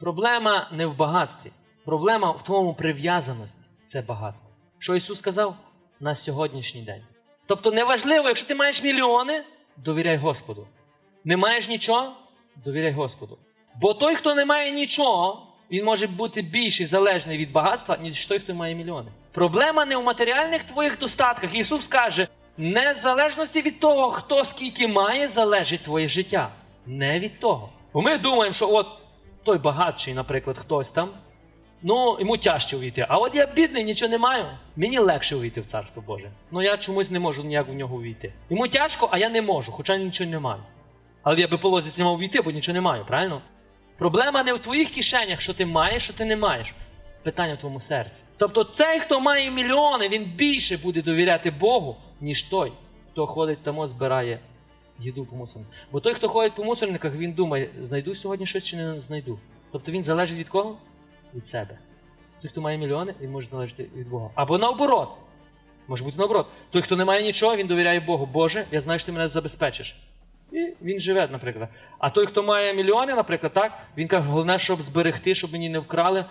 Проблема не в багатстві. Проблема в твоєму прив'язаності. Це багатство. Що Ісус сказав на сьогоднішній день. Тобто, неважливо, якщо ти маєш мільйони, довіряй Господу. Не маєш нічого, довіряй Господу. Бо той, хто не має нічого, він може бути більш залежний від багатства, ніж той, хто має мільйони. Проблема не в матеріальних твоїх достатках. Ісус каже, незалежності від того, хто скільки має, залежить твоє життя. Не від того. Бо ми думаємо, що от той багатший, наприклад, хтось там, ну йому тяжче увійти. А от я бідний, нічого не маю. Мені легше увійти в Царство Боже. Ну я чомусь не можу ніяк в нього увійти. Йому тяжко, а я не можу, хоча нічого не маю. Але я би по лозіці мав увійти, бо нічого не маю, правильно? Проблема не в твоїх кишенях, що ти маєш, що ти не маєш. Питання в твоєму серці. Тобто, цей, хто має мільйони, він більше буде довіряти Богу, ніж той, хто ходить от збирає їду по мусорниках. Бо той, хто ходить по мусорниках, він думає, знайду сьогодні щось чи не знайду. Тобто він залежить від кого? Від себе. Той, хто має мільйони, він може залежати від Бога. Або наоборот. Може бути наоборот. Той, хто не має нічого, він довіряє Богу. Боже, я знаю, що ти мене забезпечиш. І він живе, наприклад. А той, хто має мільйони, наприклад, так, він каже, головне, щоб зберегти, щоб мені не вкрали,